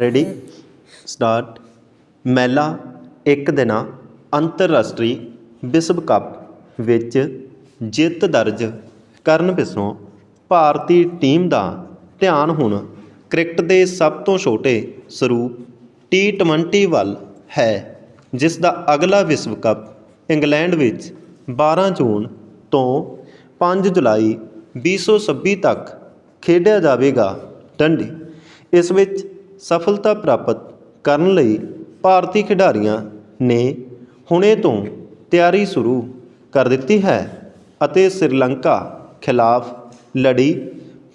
Ready start ਮਹਿਲਾ ਇੱਕ ਦਿਨਾ ਅੰਤਰਰਾਸ਼ਟਰੀ ਵਿਸ਼ਵ ਕੱਪ ਵਿੱਚ ਜਿੱਤ ਦਰਜ ਕਰਨ ਪਿੱਛੋਂ ਭਾਰਤੀ ਟੀਮ ਦਾ ਧਿਆਨ ਹੁਣ ਕ੍ਰਿਕਟ ਦੇ ਸਭ ਤੋਂ ਛੋਟੇ ਸਰੂਪ ਟੀ20 ਵੱਲ ਹੈ, ਜਿਸ ਦਾ ਅਗਲਾ ਵਿਸ਼ਵ ਕੱਪ ਇੰਗਲੈਂਡ ਵਿੱਚ 12 ਜੂਨ ਤੋਂ 5 ਜੁਲਾਈ 2026 ਤੱਕ ਖੇਡਿਆ ਜਾਵੇਗਾ। ਡੰਡੀ, ਇਸ ਵਿੱਚ ਸਫਲਤਾ ਪ੍ਰਾਪਤ ਕਰਨ ਲਈ ਭਾਰਤੀ ਖਿਡਾਰੀਆਂ ਨੇ ਹੁਣੇ ਤੋਂ ਤਿਆਰੀ ਸ਼ੁਰੂ ਕਰ ਦਿੱਤੀ ਹੈ ਅਤੇ ਸ੍ਰੀਲੰਕਾ ਖਿਲਾਫ ਲੜੀ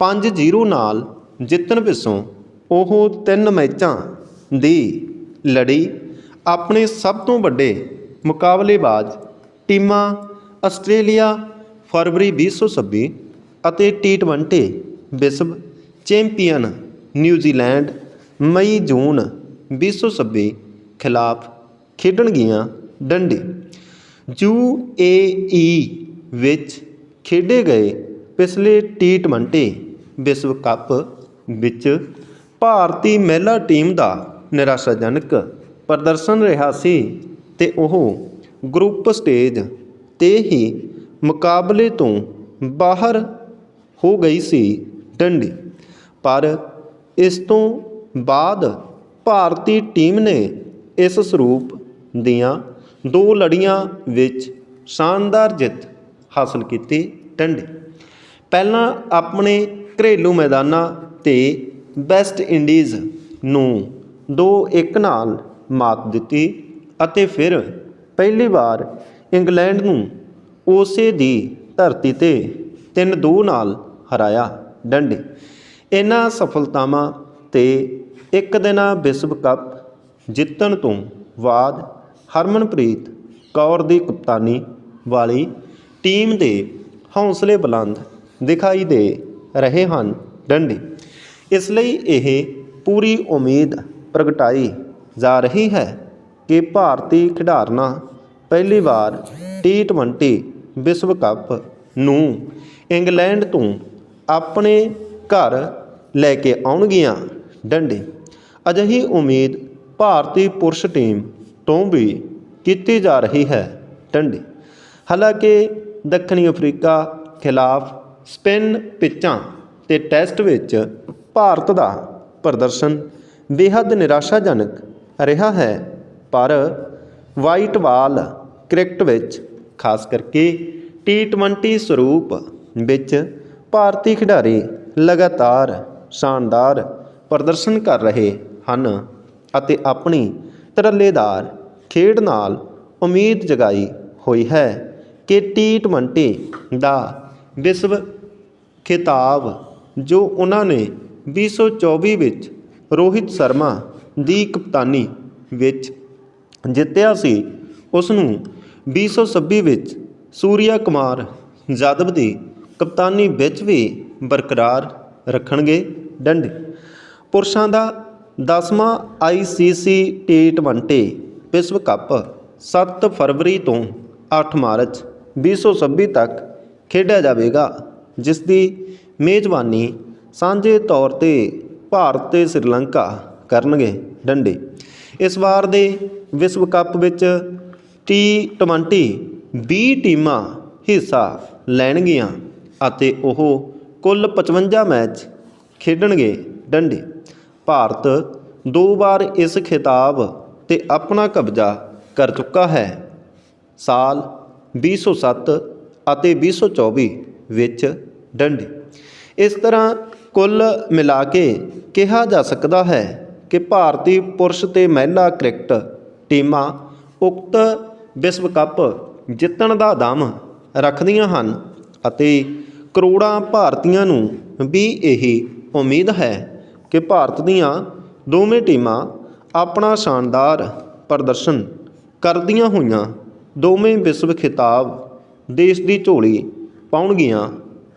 5-0 ਨਾਲ ਜਿੱਤਣ ਪਿੱਛੋਂ ਉਹ ਤਿੰਨ ਮੈਚਾਂ ਦੀ ਲੜੀ ਆਪਣੇ ਸਭ ਤੋਂ ਵੱਡੇ ਮੁਕਾਬਲੇਬਾਜ਼ ਟੀਮਾਂ ਆਸਟ੍ਰੇਲੀਆ ਫਰਵਰੀ 2026 ਅਤੇ ਟੀ20 ਵਿਸ਼ਵ ਚੈਂਪੀਅਨ ਨਿਊਜ਼ੀਲੈਂਡ ਮਈ ਜੂਨ 2026 ਖਿਲਾਫ ਖੇਡਣਗੀਆਂ ਡੰਡੀ। ਯੂ ਯੂਏਈ ਵਿੱਚ ਖੇਡੇ ਗਏ ਪਿਛਲੇ ਟੀ20 ਵਿਸ਼ਵ ਕੱਪ ਵਿੱਚ ਭਾਰਤੀ ਮਹਿਲਾ ਟੀਮ ਦਾ ਨਿਰਾਸ਼ਾਜਨਕ ਪ੍ਰਦਰਸ਼ਨ ਰਿਹਾ ਸੀ ਤੇ ਉਹ ਗਰੁੱਪ ਸਟੇਜ ਤੇ ਹੀ ਮੁਕਾਬਲੇ ਤੋਂ ਬਾਹਰ ਹੋ ਗਈ ਸੀ ਡੰਡੀ। ਪਰ ਇਸ ਤੋਂ ਬਾਅਦ ਭਾਰਤੀ ਟੀਮ ਨੇ ਇਸ ਸਰੂਪ ਦੀਆਂ ਦੋ ਲੜੀਆਂ ਵਿੱਚ ਸ਼ਾਨਦਾਰ ਜਿੱਤ ਹਾਸਲ ਕੀਤੀ ਡੰਡੀ ਪਹਿਲਾਂ ਆਪਣੇ ਘਰੇਲੂ ਮੈਦਾਨਾਂ ਤੇ ਵੈਸਟ ਇੰਡੀਜ਼ ਨੂੰ 2-1 ਨਾਲ ਮਾਤ ਦਿੱਤੀ ਅਤੇ ਫਿਰ ਪਹਿਲੀ ਵਾਰ ਇੰਗਲੈਂਡ ਨੂੰ ਉਸੇ ਦੀ ਧਰਤੀ ਤੇ 3-2 ਨਾਲ ਹਰਾਇਆ ਡੰਡੇ ਇਹਨਾਂ ਸਫਲਤਾਵਾਂ ਤੇ ਇੱਕ ਦਿਨਾ ਵਿਸ਼ਵ ਕੱਪ, ਜਿੱਤਣ ਤੋਂ ਬਾਅਦ ਹਰਮਨਪ੍ਰੀਤ ਕੌਰ ਦੀ ਕਪਤਾਨੀ ਵਾਲੀ ਟੀਮ ਦੇ ਹੌਸਲੇ ਬੁਲੰਦ ਦਿਖਾਈ ਦੇ ਰਹੇ ਹਨ ਡੰਡੀ। ਇਸ ਲਈ ਇਹ ਪੂਰੀ ਉਮੀਦ ਪ੍ਰਗਟਾਈ ਜਾ ਰਹੀ ਹੈ ਕਿ ਭਾਰਤੀ ਖਿਡਾਰਨਾਂ ਪਹਿਲੀ ਵਾਰ ਟੀ20 ਵਿਸ਼ਵ ਕੱਪ ਨੂੰ ਇੰਗਲੈਂਡ ਤੋਂ ਆਪਣੇ ਘਰ ਲੈ ਕੇ ਆਉਣਗੀਆਂ। ਡੰਡੇ। ਅਜਿਹੀ ਉਮੀਦ ਭਾਰਤੀ ਪੁਰਸ਼ ਟੀਮ ਤੋਂ ਵੀ ਕੀਤੀ ਜਾ ਰਹੀ ਹੈ। ਡੰਡੇ। ਹਾਲਾਂਕਿ ਦੱਖਣੀ ਅਫਰੀਕਾ ਖਿਲਾਫ ਸਪਿਨ ਪਿੱਚਾਂ ਤੇ ਟੈਸਟ ਵਿੱਚ ਭਾਰਤ ਦਾ ਪ੍ਰਦਰਸ਼ਨ ਬੇहद ਨਿਰਾਸ਼ਾਜਨਕ ਰਿਹਾ ਹੈ, ਪਰ ਵਾਈਟ ਬਾਲ ਕ੍ਰਿਕਟ ਵਿੱਚ, ਖਾਸ ਕਰਕੇ ਟੀ20 ਸਰੂਪ ਵਿੱਚ ਭਾਰਤੀ ਖਿਡਾਰੀ ਲਗਾਤਾਰ ਸ਼ਾਨਦਾਰ ਪ੍ਰਦਰਸ਼ਨ ਕਰ ਰਹੇ ਹਨ ਅਤੇ ਆਪਣੀ ਤਰੱਲੇਦਾਰ ਖੇਡ ਨਾਲ ਉਮੀਦ ਜਗਾਈ ਹੋਈ ਹੈ ਕਿ ਟੀ20 ਦਾ ਵਿਸ਼ਵ ਖਿਤਾਬ, ਜੋ ਉਹਨਾਂ ਨੇ 2024 ਵਿੱਚ ਰੋਹਿਤ ਸ਼ਰਮਾ ਦੀ ਕਪਤਾਨੀ ਵਿੱਚ ਜਿੱਤਿਆ ਸੀ, ਉਸ ਨੂੰ 2026 ਵਿੱਚ ਸੂਰਿਆ ਕੁਮਾਰ ਯਾਦਵ ਦੀ ਕਪਤਾਨੀ ਵਿੱਚ ਵੀ ਬਰਕਰਾਰ ਰੱਖਣਗੇ ਡੰਡੇ। ਪੁਰਸ਼ਾਂ ਦਾ 10ਵਾਂ ICC T20 ਵਿਸ਼ਵ ਕੱਪ 7 ਫਰਵਰੀ ਤੋਂ 8 ਮਾਰਚ 2026 ਤੱਕ ਖੇਡਿਆ ਜਾਵੇਗਾ, ਜਿਸ ਦੀ ਮੇਜ਼ਬਾਨੀ ਸਾਂਝੇ ਤੌਰ ਤੇ ਭਾਰਤ ਤੇ ਸ੍ਰੀਲੰਕਾ ਕਰਨਗੇ ਡੰਡੇ। ਇਸ ਵਾਰ ਦੇ ਵਿਸ਼ਵ ਕੱਪ ਵਿੱਚ ਟੀ20 20 ਟੀਮਾਂ ਹਿੱਸਾ ਲੈਣਗੀਆਂ ਅਤੇ ਉਹ ਕੁੱਲ 55 ਮੈਚ ਖੇਡਣਗੇ ਡੰਡੇ। ਭਾਰਤ ਦੋ ਵਾਰ ਇਸ ਖਿਤਾਬ ਤੇ ਆਪਣਾ ਕਬਜ਼ਾ ਕਰ ਚੁੱਕਾ ਹੈ। ਸਾਲ 2007 ਅਤੇ 2024 ਵਿੱਚ ਡੰਡੇ। ਇਸ ਤਰ੍ਹਾਂ ਕੁੱਲ ਮਿਲਾ ਕੇ ਕਿਹਾ ਜਾ ਸਕਦਾ ਹੈ ਕਿ ਭਾਰਤੀ ਪੁਰਸ਼ ਤੇ ਮਹਿਲਾ ਕ੍ਰਿਕਟ ਟੀਮਾਂ ਉਕਤ ਵਿਸ਼ਵ ਕੱਪ ਜਿੱਤਣ ਦਾ ਦਮ ਰੱਖਦੀਆਂ ਹਨ ਅਤੇ ਕਰੋੜਾਂ ਭਾਰਤੀਆਂ ਨੂੰ ਵੀ ਇਹੀ ਉਮੀਦ ਹੈ। ਕਿ ਭਾਰਤ ਦੀਆਂ ਦੋਵੇਂ ਟੀਮਾਂ ਆਪਣਾ ਸ਼ਾਨਦਾਰ ਪ੍ਰਦਰਸ਼ਨ ਕਰਦੀਆਂ ਹੋਈਆਂ ਦੋਵੇਂ ਵਿਸ਼ਵ ਖਿਤਾਬ ਦੇਸ਼ ਦੀ ਝੋਲੀ ਪਾਉਣਗੀਆਂ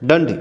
ਡੰਡੇ।